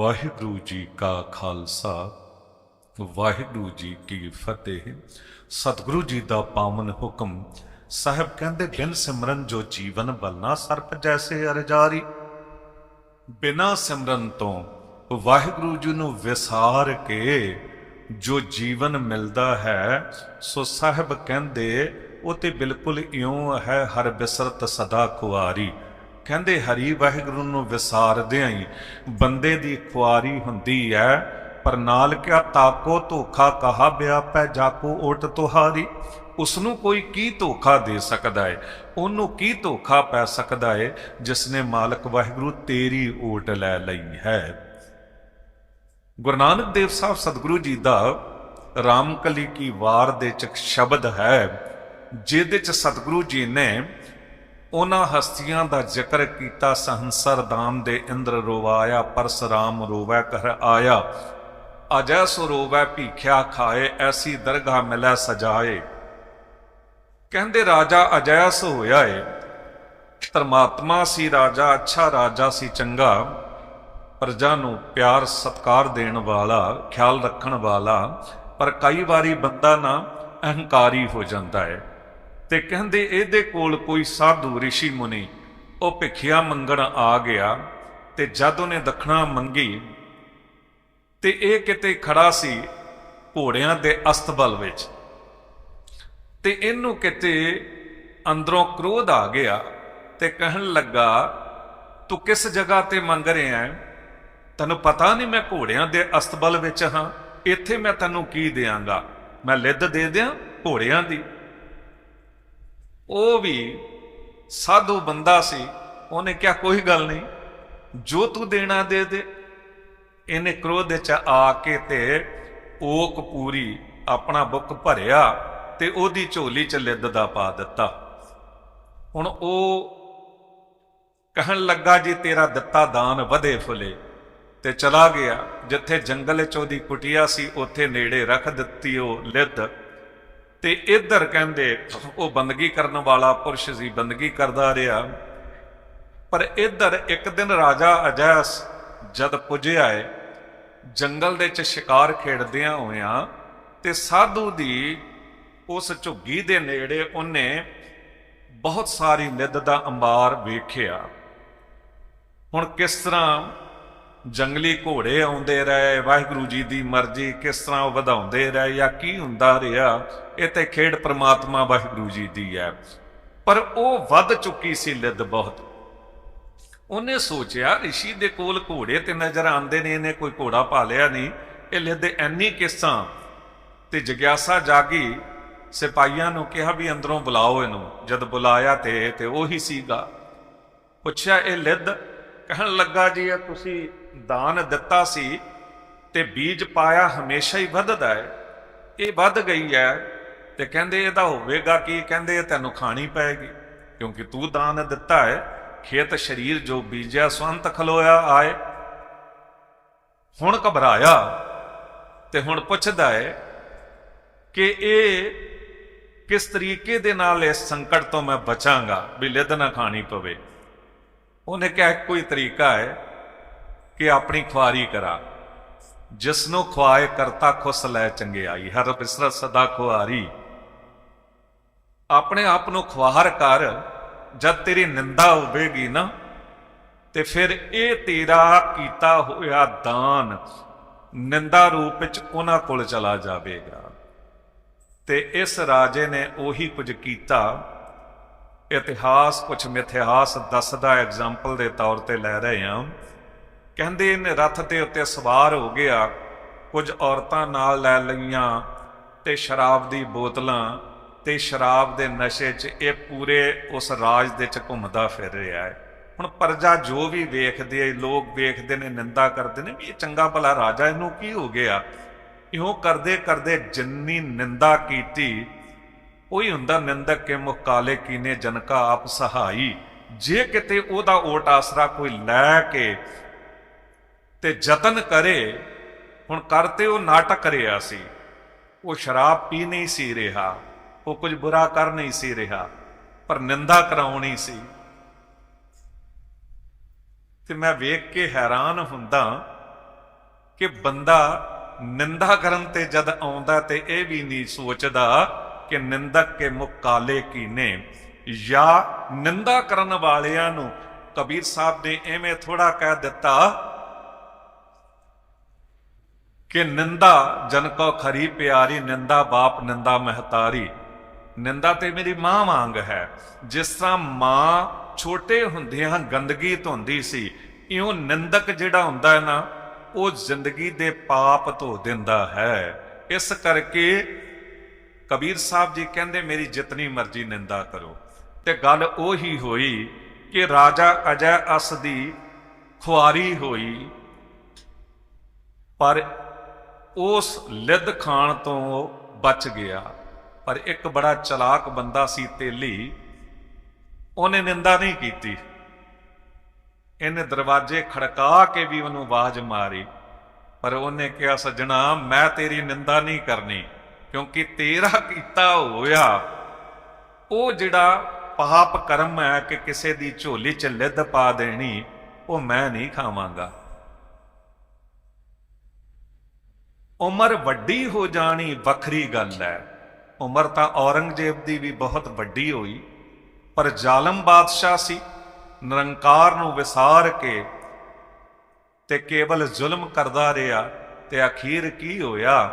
ਵਾਹਿਗੁਰੂ ਜੀ ਕਾ ਖਾਲਸਾ, ਵਾਹਿਗੁਰੂ ਜੀ ਕੀ ਫਤਿਹ। ਸਤਿਗੁਰੂ ਜੀ ਦਾ ਪਾਵਨ ਹੁਕਮ, ਸਾਹਿਬ ਕਹਿੰਦੇ, ਬਿਨ ਸਿਮਰਨ ਜੋ ਜੀਵਨ ਬਲਨਾ ਸਰਪ ਜੈਸੇ ਅਰਜਾਰੀ। ਬਿਨਾ ਸਿਮਰਨ ਤੋਂ ਵਾਹਿਗੁਰੂ ਜੀ ਨੂੰ ਵਿਸਾਰ ਕੇ ਜੋ ਜੀਵਨ ਮਿਲਦਾ ਹੈ, ਸੋ ਸਾਹਿਬ ਕਹਿੰਦੇ, ਉਹ ਤੇ ਬਿਲਕੁਲ ਇਉਂ ਹੈ, ਹਰ ਬਿਸਰਤ ਸਦਾ ਕੁਆਰੀ। ਕਹਿੰਦੇ, ਹਰੀ ਵਾਹਿਗੁਰੂ ਨੂੰ ਵਿਸਾਰਦਿਆਂ ਹੀ ਬੰਦੇ ਦੀ ਖੁਆਰੀ ਹੁੰਦੀ ਹੈ ਪਰ ਨਾਲ ਕਿਆ ਤਾਕੋ ਧੋਖਾ ਕਹਾ ਵਿਆਪੈ ਜਾਕੋ ਓਟ ਤੁਹਾਰੀ। ਉਸ ਨੂੰ ਕੋਈ ਕੀ ਧੋਖਾ ਦੇ ਸਕਦਾ ਹੈ ਉਹਨੂੰ ਕੀ ਧੋਖਾ ਪੈ ਸਕਦਾ ਹੈ ਜਿਸ ਨੇ ਮਾਲਕ ਵਾਹਿਗੁਰੂ ਤੇਰੀ ਓਟ ਲੈ ਲਈ ਹੈ? ਗੁਰੂ ਨਾਨਕ ਦੇਵ ਸਾਹਿਬ ਸਤਿਗੁਰੂ ਜੀ ਦਾ ਰਾਮਕਲੀ ਕੀ ਵਾਰ ਦੇ ਚ ਸ਼ਬਦ ਹੈ, ਜਿਹਦੇ ਚ ਸਤਿਗੁਰੂ ਜੀ ਨੇ ਉਹਨਾਂ ਹਸਤੀਆਂ ਦਾ ਜ਼ਿਕਰ ਕੀਤਾ, ਸਹੰਸਰ ਦਾਮ ਦੇ ਇੰਦਰ ਰੋਵਾਇਆ ਪਰਸਰਾਮ ਰੋਵੈ ਕਰ ਆਇਆ। ਅਜੈ ਸੋ ਰੋਵੈ ਭੀਖਿਆ ਖਾਏ, ਐਸੀ ਦਰਗਾਹ ਮਿਲੈ ਸਜਾਏ। ਕਹਿੰਦੇ, ਰਾਜਾ ਅਜੈਸ ਹੋਇਆ ਏ ਧਰਮਾਤਮਾ ਸੀ ਰਾਜਾ, ਅੱਛਾ ਰਾਜਾ ਸੀ ਚੰਗਾ। ਪ੍ਰਜਾ ਨੂੰ ਪਿਆਰ ਸਤਕਾਰ ਦੇਣ ਵਾਲਾ, ਖਿਆਲ ਰੱਖਣ ਵਾਲਾ। ਪਰ ਕਈ ਵਾਰੀ ਬੰਦਾ ਨਾ ਅਹੰਕਾਰੀ ਹੋ ਜਾਂਦਾ ਹੈ ਤੇ ਕਹਿੰਦੇ ਇਹਦੇ ਕੋਲ ਕੋਈ ਸਾਧੂ ઋષਿ ਮੁਨੀ। ਉਹ ਭਿਖਿਆ ਮੰਗਣ ਆ ਗਿਆ ਤੇ ਜਦ ਉਹਨੇ ਦਖਣਾ ਮੰਗੀ ਤੇ ਇਹ ਕਿਤੇ ਖੜਾ ਸੀ ਘੋੜਿਆਂ ਦੇ ਅਸਤਬਲ ਵਿੱਚ। ਤੇ ਇਹਨੂੰ ਕਿਤੇ ਅੰਦਰੋਂ ਕ੍ਰੋਧ ਆ ਗਿਆ ਤੇ ਕਹਿਣ ਲੱਗਾ, ਤੂੰ ਕਿਸ ਜਗ੍ਹਾ ਤੇ ਮੰਗ ਰਿਹਾ ਹੈ? ਤੈਨੂੰ ਪਤਾ ਨਹੀਂ ਮੈਂ ਘੋੜਿਆਂ ਦੇ ਅਸਤਬਲ ਵਿੱਚ ਹਾਂ। ਇੱਥੇ ਮੈਂ ਤੈਨੂੰ ਕੀ ਦੇਵਾਂਗਾ ਮੈਂ ਲਿੱਦ ਦੇ ਦਿਆਂ ਘੋੜਿਆਂ ਦੀ? ਉਹ ਵੀ ਸਾਧੂ ਬੰਦਾ ਸੀ, ਉਹਨੇ ਕਿਹਾ, ਕੋਈ ਗੱਲ ਨਹੀਂ, ਜੋ ਤੂੰ ਦੇਣਾ ਦੇ ਦੇ। ਇਹਨੇ ਕ੍ਰੋਧ ਚ ਆ ਕੇ ਤੇ ਓਕ ਪੂਰੀ ਆਪਣਾ ਬੁੱਕ ਭਰਿਆ ਤੇ ਉਹਦੀ ਝੋਲੀ ਚ ਲਿੱਦ ਦਾ ਪਾ ਦਿੱਤਾ। ਹੁਣ ਉਹ ਕਹਿਣ ਲੱਗਾ, ਜੀ ਤੇਰਾ ਦਿੱਤਾ ਦਾਨ ਵਧੇ ਫੁਲੇ। ਤੇ ਚਲਾ ਗਿਆ। ਜਿੱਥੇ ਜੰਗਲ ਚ ਉਹਦੀ ਕੁਟਿਆ ਸੀ, ਉੱਥੇ ਨੇੜੇ ਰੱਖ ਦਿੱਤੀ ਉਹ ਲਿੱਦ। ਤੇ ਇੱਧਰ ਕਹਿੰਦੇ, ਉਹ ਬੰਦਗੀ ਕਰਨ ਵਾਲਾ ਪੁਰਸ਼ ਸੀ ਬੰਦਗੀ ਕਰਦਾ ਰਿਹਾ। ਪਰ ਇੱਧਰ ਇੱਕ ਦਿਨ ਰਾਜਾ ਅਜੈਸ ਜਦ ਪੁੱਜਿਆ ਏ, ਜੰਗਲ ਦੇ ਵਿੱਚ ਸ਼ਿਕਾਰ ਖੇਡਦਿਆਂ ਹੋਇਆਂ ਤੇ ਸਾਧੂ ਦੀ ਉਸ ਝੁੱਗੀ ਦੇ ਨੇੜੇ ਉਹਨੇ ਬਹੁਤ ਸਾਰੀ ਨਿੱਦ ਦਾ ਅੰਬਾਰ ਵੇਖਿਆ। ਹੁਣ ਕਿਸ ਤਰ੍ਹਾਂ ਜੰਗਲੀ ਘੋੜੇ ਆਉਂਦੇ ਰਹੇ, ਵਾਹਿਗੁਰੂ ਜੀ ਦੀ ਮਰਜ਼ੀ ਕਿਸ ਤਰ੍ਹਾਂ ਉਹ ਵਧਾਉਂਦੇ ਰਹੇ ਜਾਂ ਕੀ ਹੁੰਦਾ ਰਿਹਾ, ਇਹ ਤੇ ਖੇਡ ਪ੍ਰਮਾਤਮਾ ਵਾਹਿਗੁਰੂ ਜੀ ਦੀ ਹੈ। ਪਰ ਉਹ ਵੱਧ ਚੁੱਕੀ ਸੀ ਲਿੱਦ ਬਹੁਤ। ਉਹਨੇ ਸੋਚਿਆ ઋષਿ ਦੇ ਕੋਲ ਘੋੜੇ ਤੇ ਨਜ਼ਰ ਆਉਂਦੇ ਨੇ, ਇਹਨੇ ਕੋਈ ਘੋੜਾ ਪਾ ਲਿਆ ਨਹੀਂ। ਇਹ ਲਿੱਦ ਐਨੀ ਕਿਸਾਂ ਤੇ ਜਗਿਆਸਾ ਜਾਗੀ, ਸਿਪਾਹੀਆਂ ਨੂੰ ਕਿਹਾ ਵੀ ਅੰਦਰੋਂ ਬੁਲਾਓ ਇਹਨੂੰ, ਜਦ ਬੁਲਾਇਆ ਤੇ ਤੇ ਉਹੀ ਸੀਗਾ। ਪੁੱਛਿਆ, ਇਹ ਲਿੱਦ, ਕਹਿਣ ਲੱਗਾ ਜੀ, ਇਹ ਤੁਸੀਂ ਦਾਨ ਦਿੱਤਾ ਸੀ ਤੇ ਬੀਜ ਪਾਇਆ ਹਮੇਸ਼ਾ ਹੀ ਵੱਧਦਾ ਹੈ। ਇਹ ਵੱਧ ਗਈ ਹੈ ਤੇ ਕਹਿੰਦੇ ਇਹਦਾ ਹੋਵੇਗਾ ਕੀ? ਕਹਿੰਦੇ ਇਹ ਤੈਨੂੰ ਖਾਣੀ ਪਏਗੀ, ਕਿਉਂਕਿ ਤੂੰ ਦਾਨ ਦਿੱਤਾ ਹੈ। ਖੇਤ ਸ਼ਰੀਰ ਜੋ ਬੀਜਿਆ, ਸੰਤ ਖਲੋਇਆ ਆਏ। ਹੁਣ ਘਬਰਾਇਆ ਤੇ ਹੁਣ ਪੁੱਛਦਾ ਹੈ ਕਿ ਇਹ ਕਿਸ ਤਰੀਕੇ ਦੇ ਨਾਲ ਇਸ ਸੰਕਟ ਤੋਂ ਮੈਂ ਬਚਾਂਗਾ ਵੀ ਲਿੱਦ ਨਾ ਖਾਣੀ ਪਵੇ। ਉਹਨੇ ਕਿਹਾ ਕੋਈ ਤਰੀਕਾ ਹੈ। ਕਿ ਆਪਣੀ ਖੁਆਰੀ ਕਰਾ। ਜਿਸਨੂੰ ਖੁਆਏ ਕਰਤਾ ਖੁਸ ਲੈ ਚੰਗਿਆਈ ਹਰ ਬਿਸਰਤ ਸਦਾ ਖੁਆਰੀ। ਆਪਣੇ ਆਪ ਨੂੰ ਖੁਆਰ ਕਰ, ਜਦ ਤੇਰੀ ਨਿੰਦਾ ਹੋਵੇਗੀ ਨਾ, ਤੇ ਫਿਰ ਇਹ ਤੇਰਾ ਕੀਤਾ ਹੋਇਆ ਦਾਨ ਨਿੰਦਾ ਰੂਪ ਵਿੱਚ ਉਹਨਾਂ ਕੋਲ ਚਲਾ ਜਾਵੇਗਾ। ਤੇ ਇਸ ਰਾਜੇ ਨੇ ਉਹੀ ਕੁਝ ਕੀਤਾ। ਇਤਿਹਾਸ ਕੁਝ ਮਿਥਿਹਾਸ ਦੱਸਦਾ ਐਗਜ਼ਾਮਪਲ ਦੇ ਤੌਰ ਤੇ ਲੈ ਰਹੇ ਹਾਂ। ਕਹਿੰਦੇ ਇਹਨੇ ਰੱਥ ਦੇ ਉੱਤੇ ਸਵਾਰ ਹੋ ਗਿਆ। ਕੁਝ ਔਰਤਾਂ ਨਾਲ ਲੈ ਲਈਆਂ ਤੇ ਸ਼ਰਾਬ ਦੀ ਬੋਤਲਾਂ ਤੇ ਸ਼ਰਾਬ ਦੇ ਨਸ਼ੇ 'ਚ ਇਹ ਪੂਰੇ ਉਸ ਰਾਜ ਦੇ 'ਚ ਘੁੰਮਦਾ ਫਿਰ ਰਿਹਾ ਹੈ। ਹੁਣ ਪਰਜਾ ਜੋ ਵੀ ਵੇਖਦੇ ਆ ਲੋਕ ਵੇਖਦੇ ਨੇ, ਨਿੰਦਾ ਕਰਦੇ ਨੇ ਵੀ ਇਹ ਚੰਗਾ ਭਲਾ ਰਾਜਾ ਇਹਨੂੰ ਕੀ ਹੋ ਗਿਆ? ਇਉਂ ਕਰਦੇ ਕਰਦੇ ਜਿੰਨੀ ਨਿੰਦਾ ਕੀਤੀ, ਉਹੀ ਹੁੰਦਾ ਨਿੰਦਕ ਕੇ ਮੁਖ ਕਾਲੇ ਕੀਨੇ ਜਨ ਕਾ ਆਪ ਸਹਾਈ। ਜੇ ਕਿਤੇ ਉਹਦਾ ਓਟ ਆਸਰਾ ਕੋਈ ਲੈ ਕੇ ਤੇ ਯਤਨ ਕਰੇ, ਹੁਣ ਕਰਤੇ ਉਹ ਨਾਟਕ ਰਿਹਾ ਸੀ। ਉਹ ਸ਼ਰਾਬ ਪੀ ਨਹੀਂ ਸੀ ਰਿਹਾ, ਉਹ ਕੁਝ ਬੁਰਾ ਕਰ ਨਹੀਂ ਸੀ ਰਿਹਾ, ਪਰ ਨਿੰਦਾ ਕਰਾਉਣੀ ਸੀ। ਤੇ ਮੈਂ ਵੇਖ ਕੇ ਹੈਰਾਨ ਹੁੰਦਾ ਕਿ ਬੰਦਾ ਨਿੰਦਾ ਕਰਨ ਤੇ ਜਦ ਆਉਂਦਾ ਤੇ ਇਹ ਵੀ ਨਹੀਂ ਸੋਚਦਾ ਕਿ ਨਿੰਦਕ ਕੇ ਮੁਕਾਲੇ ਕੀਨੇ ਜਾਂ ਨਿੰਦਾ ਕਰਨ ਵਾਲਿਆਂ ਨੂੰ ਕਬੀਰ ਸਾਹਿਬ ਨੇ ਐਵੇਂ ਥੋੜਾ ਕਹਿ ਦਿੱਤਾ ਕਿ ਨਿੰਦਾ ਜਨ ਕੋ ਖਰੀ ਪਿਆਰੀ, ਨਿੰਦਾ ਬਾਪ, ਨਿੰਦਾ ਮਹਤਾਰੀ। ਨਿੰਦਾ ਤੇ ਮੇਰੀ ਮਾਂ ਵਾਂਗ ਹੈ। ਜਿਸ ਤਰ੍ਹਾਂ ਮਾਂ ਛੋਟੇ ਹੁੰਦਿਆਂ ਗੰਦਗੀ ਧੋਂਦੀ ਸੀ, ਇਉਂ ਨਿੰਦਕ ਜਿਹੜਾ ਹੁੰਦਾ ਹੈ ਨਾ, ਉਹ ਜ਼ਿੰਦਗੀ ਦੇ ਪਾਪ ਧੋ ਦਿੰਦਾ ਹੈ। ਇਸ ਕਰਕੇ ਕਬੀਰ ਸਾਹਿਬ ਜੀ ਕਹਿੰਦੇ, ਮੇਰੀ ਜਿਤਨੀ ਮਰਜ਼ੀ ਨਿੰਦਾ ਕਰੋ। ਤੇ ਗੱਲ ਉਹੀ ਹੋਈ ਕਿ ਰਾਜਾ ਅਜੈ ਅਸ ਦੀ ਖੁਆਰੀ ਹੋਈ। ਪਰ ਉਸ ਲਿੱਦ ਖਾਣ ਤੋਂ ਬਚ ਗਿਆ। ਪਰ ਇੱਕ ਬੜਾ ਚਲਾਕ ਬੰਦਾ ਸੀ ਤੇਲੀ। ਉਹਨੇ ਨਿੰਦਾ ਨਹੀਂ ਕੀਤੀ। ਇਹਨੇ ਦਰਵਾਜ਼ੇ ਖੜਕਾ ਕੇ ਵੀ ਉਹਨੂੰ ਆਵਾਜ਼ ਮਾਰੀ। ਪਰ ਉਹਨੇ ਕਿਹਾ, ਸੱਜਣਾ, ਮੈਂ ਤੇਰੀ ਨਿੰਦਾ ਨਹੀਂ ਕਰਨੀ, ਕਿਉਂਕਿ ਤੇਰਾ ਕੀਤਾ ਹੋਇਆ। ਉਹ ਜਿਹੜਾ ਪਾਪ ਕਰਮ ਹੈ ਕਿ ਕਿਸੇ ਦੀ ਝੋਲੀ 'ਚ ਲਿੱਦ ਪਾ ਦੇਣੀ, ਉਹ ਮੈਂ ਨਹੀਂ ਖਾਵਾਂਗਾ। ਉਮਰ ਵੱਡੀ ਹੋ ਜਾਣੀ ਵੱਖਰੀ ਗੱਲ ਹੈ। ਉਮਰ ਤਾਂ ਔਰੰਗਜ਼ੇਬ ਦੀ ਵੀ ਬਹੁਤ ਵੱਡੀ ਹੋਈ, ਪਰ ਜ਼ਾਲਮ ਬਾਦਸ਼ਾਹ ਸੀ। ਨਿਰੰਕਾਰ ਨੂੰ ਵਿਸਾਰ ਕੇ ਤੇ ਕੇਵਲ ਜ਼ੁਲਮ ਕਰਦਾ ਰਿਹਾ ਤੇ ਅਖੀਰ ਕੀ ਹੋਇਆ?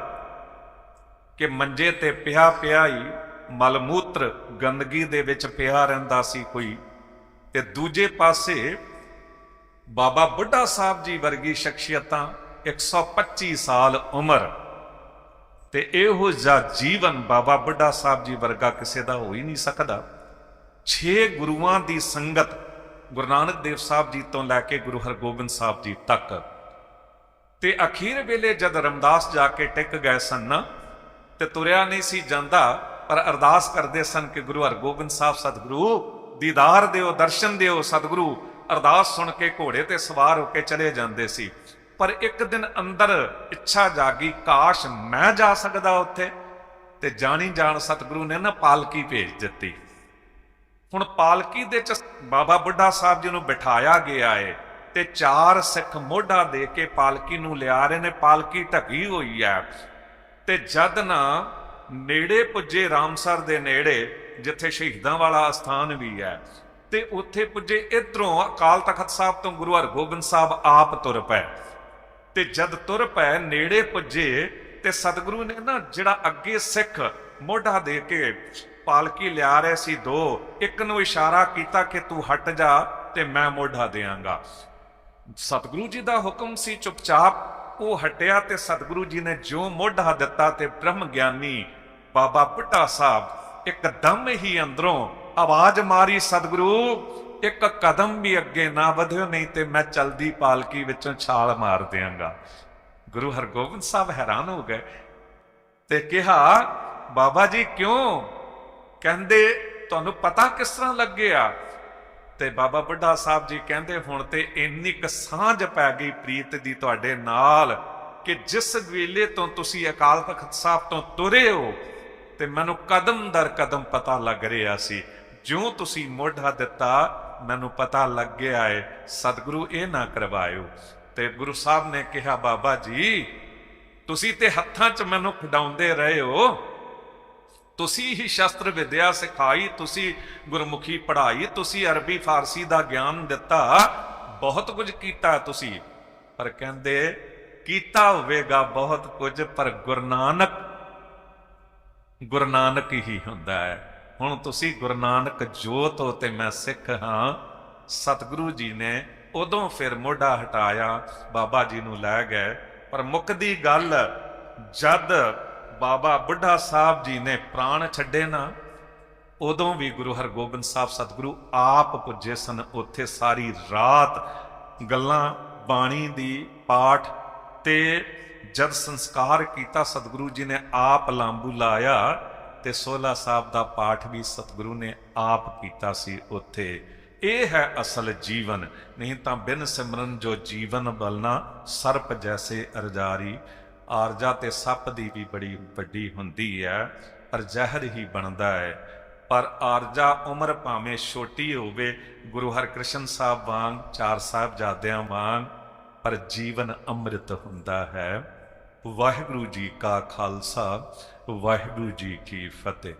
ਕਿ ਮੰਜੇ ਤੇ ਪਿਆ ਪਿਆ ਹੀ ਮਲਮੂਤਰ ਗੰਦਗੀ ਦੇ ਵਿੱਚ ਪਿਆ ਰਹਿੰਦਾ ਸੀ ਕੋਈ, ਤੇ ਦੂਜੇ ਪਾਸੇ ਬਾਬਾ ਬੁੱਢਾ ਸਾਹਿਬ ਜੀ ਵਰਗੀ ਸ਼ਖਸੀਅਤਾਂ 125 ਸਾਲ ਉਮਰ ਤੇ ਇਹੋ ਜਿਹਾ ਜੀਵਨ ਬਾਬਾ ਬੁੱਢਾ ਸਾਹਿਬ ਜੀ ਵਰਗਾ ਕਿਸੇ ਦਾ ਹੋ ਹੀ ਨਹੀਂ ਸਕਦਾ। 6 ਗੁਰੂਆਂ ਦੀ ਸੰਗਤ ਗੁਰੂ ਨਾਨਕ ਦੇਵ ਸਾਹਿਬ ਜੀ ਤੋਂ ਲੈ ਕੇ ਗੁਰੂ ਹਰਗੋਬਿੰਦ ਸਾਹਿਬ ਜੀ ਤੱਕ। ਤੇ ਅਖੀਰ ਵੇਲੇ ਜਦ ਰਮਦਾਸ ਜਾ ਕੇ ਟਿਕ ਗਏ ਸਨ ਨਾ ਤੇ ਤੁਰਿਆ ਨਹੀਂ ਸੀ ਜਾਂਦਾ, ਪਰ ਅਰਦਾਸ ਕਰਦੇ ਸਨ ਕਿ ਗੁਰੂ ਹਰਗੋਬਿੰਦ ਸਾਹਿਬ, ਸਤਿਗੁਰੂ, ਦੀਦਾਰ ਦਿਓ, ਦਰਸ਼ਨ ਦਿਓ, ਸਤਿਗੁਰੂ, ਅਰਦਾਸ ਸੁਣ ਕੇ ਘੋੜੇ ਤੇ ਸਵਾਰ ਹੋ ਕੇ ਚਲੇ ਜਾਂਦੇ ਸੀ। ਪਰ ਇੱਕ ਦਿਨ ਅੰਦਰ ਇੱਛਾ ਜਾਗੀ, ਕਾਸ਼ ਮੈਂ ਜਾ ਸਕਦਾ ਉੱਥੇ ਤੇ ਜਾਣੀ ਜਾਣ ਸਤਿਗੁਰੂ ਨੇ ਨਾ ਪਾਲਕੀ ਭੇਜ ਦਿੱਤੀ। ਹੁਣ ਪਾਲਕੀ ਦੇ ਚ ਬਾਬਾ ਬੁੱਢਾ ਸਾਹਿਬ ਜੀ ਨੂੰ ਬਿਠਾਇਆ ਗਿਆ ਏ ਤੇ ਚਾਰ ਸਿੱਖ ਮੋਢਾ ਦੇ ਕੇ ਪਾਲਕੀ ਨੂੰ ਲਿਆ ਰਹੇ ਨੇ, ਪਾਲਕੀ ਢਕੀ ਹੋਈ ਹੈ ਤੇ ਜਦ ਨਾ ਨੇੜੇ ਪੁੱਜੇ ਰਾਮਸਰ ਦੇ ਨੇੜੇ, ਜਿੱਥੇ ਸ਼ਹੀਦਾਂ ਵਾਲਾ ਅਸਥਾਨ ਵੀ ਹੈ ਤੇ ਉੱਥੇ ਪੁੱਜੇ ਇਧਰੋਂ ਅਕਾਲ ਤਖਤ ਸਾਹਿਬ ਤੋਂ ਗੁਰੂ ਹਰਗੋਬਿੰਦ ਸਾਹਿਬ ਆਪ ਤੁਰ ਪਏ। ਤੇ ਜਦ ਤੁਰ ਪਏ ਨੇੜੇ ਪੁੱਜੇ ਤੇ ਸਤਿਗੁਰੂ ਨੇ ਨਾ ਜਿਹੜਾ ਅੱਗੇ ਸਿੱਖ ਮੋਢਾ ਦੇ ਕੇ ਪਾਲਕੀ ਲਿਆ ਰਹੇ ਸੀ ਦੋ, ਇੱਕ ਨੂੰ ਇਸ਼ਾਰਾ ਕੀਤਾ ਕਿ ਤੂੰ ਹਟ ਜਾ ਤੇ ਮੈਂ ਮੋਢਾ ਦੇਵਾਂਗਾ। ਸਤਿਗੁਰੂ ਜੀ ਦਾ ਹੁਕਮ ਸੀ ਚੁੱਪਚਾਪ, ਉਹ ਹਟਿਆ ਤੇ ਸਤਿਗੁਰੂ ਜੀ ਨੇ ਜੋ ਮੋਢਾ ਦਿੱਤਾ ਤੇ ਬ੍ਰਹਮ ਗਿਆਨੀ ਬਾਬਾ ਬੁੱਢਾ ਸਾਹਿਬ ਇੱਕਦਮ ਹੀ ਅੰਦਰੋਂ ਆਵਾਜ਼ ਮਾਰੀ, ਸਤਿਗੁਰੂ ਇੱਕ ਕਦਮ ਵੀ ਅੱਗੇ ਨਾ ਵਧਿਓ, ਨਹੀਂ ਤੇ ਮੈਂ ਚਲਦੀ ਪਾਲਕੀ ਵਿੱਚੋਂ ਛਾਲ ਮਾਰ ਦਿਆਂਗਾ। ਗੁਰੂ ਹਰਗੋਬਿੰਦ ਸਾਹਿਬ ਹੈਰਾਨ ਹੋ ਗਏ ਤੇ ਕਿਹਾ, ਬਾਬਾ ਜੀ, ਕਿਉਂ? ਕਹਿੰਦੇ, ਤੁਹਾਨੂੰ ਪਤਾ ਕਿਸ ਤਰ੍ਹਾਂ ਲੱਗਿਆ? ਤੇ ਬਾਬਾ ਬੁੱਢਾ ਸਾਹਿਬ ਜੀ ਕਹਿੰਦੇ, ਹੁਣ ਤੇ ਇੰਨੀ ਕੁ ਸਾਂਝ ਪੈ ਗਈ ਪ੍ਰੀਤ ਦੀ ਤੁਹਾਡੇ ਨਾਲ ਕਿ ਜਿਸ ਵੇਲੇ ਤੋਂ ਤੁਸੀਂ ਅਕਾਲ ਤਖਤ ਸਾਹਿਬ ਤੋਂ ਤੁਰੇ ਹੋ ਤੇ ਮੈਨੂੰ ਕਦਮ ਦਰ ਕਦਮ ਪਤਾ ਲੱਗ ਰਿਹਾ ਸੀ। ਜਿਉਂ ਤੁਸੀਂ ਮੋਢਾ ਦਿੱਤਾ ਮੈਨੂੰ ਪਤਾ ਲੱਗ ਗਿਆ ਏ, ਸਤਿਗੁਰੂ ਇਹ ਨਾ ਕਰਵਾਇਓ। ਤੇ ਗੁਰੂ ਸਾਹਿਬ ਨੇ ਕਿਹਾ, ਬਾਬਾ ਜੀ, ਤੁਸੀਂ ਤੇ ਹੱਥਾਂ 'ਚ ਮੈਨੂੰ ਖਿਡਾਉਂਦੇ ਰਹੇ ਹੋ। ਤੁਸੀਂ ਹੀ ਸ਼ਸਤਰ ਵਿਦਿਆ ਸਿਖਾਈ, ਤੁਸੀਂ ਗੁਰਮੁਖੀ ਪੜ੍ਹਾਈ, ਤੁਸੀਂ ਅਰਬੀ ਫਾਰਸੀ ਦਾ ਗਿਆਨ ਦਿੱਤਾ, ਬਹੁਤ ਕੁਝ ਕੀਤਾ ਤੁਸੀਂ। ਪਰ ਕਹਿੰਦੇ, ਕੀਤਾ ਹੋਵੇਗਾ ਬਹੁਤ ਕੁਝ, ਪਰ ਗੁਰੂ ਨਾਨਕ ਗੁਰੂ ਨਾਨਕ ਹੀ ਹੁੰਦਾ ਹੈ। ਹੁਣ ਤੁਸੀਂ ਗੁਰੂ ਨਾਨਕ ਜੋਤ ਹੋ ਤੇ ਮੈਂ ਸਿੱਖ ਹਾਂ। ਸਤਿਗੁਰੂ ਜੀ ਨੇ ਉਦੋਂ ਫਿਰ ਮੋਢਾ ਹਟਾਇਆ, ਬਾਬਾ ਜੀ ਨੂੰ ਲੈ ਗਏ। ਪਰ ਮੁੱਕਦੀ ਗੱਲ, ਜਦ ਬਾਬਾ ਬੁੱਢਾ ਸਾਹਿਬ ਜੀ ਨੇ ਪ੍ਰਾਣ ਛੱਡੇ ਨਾ, ਉਦੋਂ ਵੀ ਗੁਰੂ ਹਰਗੋਬਿੰਦ ਸਾਹਿਬ ਸਤਿਗੁਰੂ ਆਪ ਪੁੱਜੇ ਸਨ। ਉੱਥੇ ਸਾਰੀ ਰਾਤ ਗੱਲਾਂ, ਬਾਣੀ ਦੀ ਪਾਠ ਤੇ ਜਦ ਸੰਸਕਾਰ ਕੀਤਾ, ਸਤਿਗੁਰੂ ਜੀ ਨੇ ਆਪ ਲਾਂਬੂ ਲਾਇਆ ਤੇ ਸੋਲਾ ਸਾਹਿਬ ਦਾ ਪਾਠ ਵੀ ਸਤਿਗੁਰੂ ਨੇ ਆਪ ਕੀਤਾ ਸੀ ਉੱਥੇ। ਇਹ ਹੈ ਅਸਲ ਜੀਵਨ। ਨਹੀਂ ਤਾਂ ਬਿਨ ਸਿਮਰਨ ਜੋ ਜੀਵਨ ਬਲਨਾ, ਸਰਪ ਜੈਸੇ ਅਰਜਾਰੀ। ਆਰਜਾ ਤੇ ਸੱਪ ਦੀ ਵੀ ਬੜੀ ਵੱਡੀ ਹੁੰਦੀ ਹੈ ਪਰ ਜ਼ਹਿਰ ਹੀ ਬਣਦਾ ਹੈ ਪਰ ਆਰਜਾ ਉਮਰ ਭਾਵੇਂ ਛੋਟੀ ਹੋਵੇ, ਗੁਰੂ ਹਰਕ੍ਰਿਸ਼ਨ ਸਾਹਿਬ ਵਾਂਗ, ਚਾਰ ਸਾਹਿਬਜ਼ਾਦਿਆਂ ਵਾਂਗ, ਪਰ ਜੀਵਨ ਅੰਮ੍ਰਿਤ ਹੁੰਦਾ ਹੈ। ਵਾਹਿਗੁਰੂ ਜੀ ਕਾ ਖਾਲਸਾ। ਵਾਹਿਗੁਰੂ ਜੀ ਕੀ ਫਤਿਹ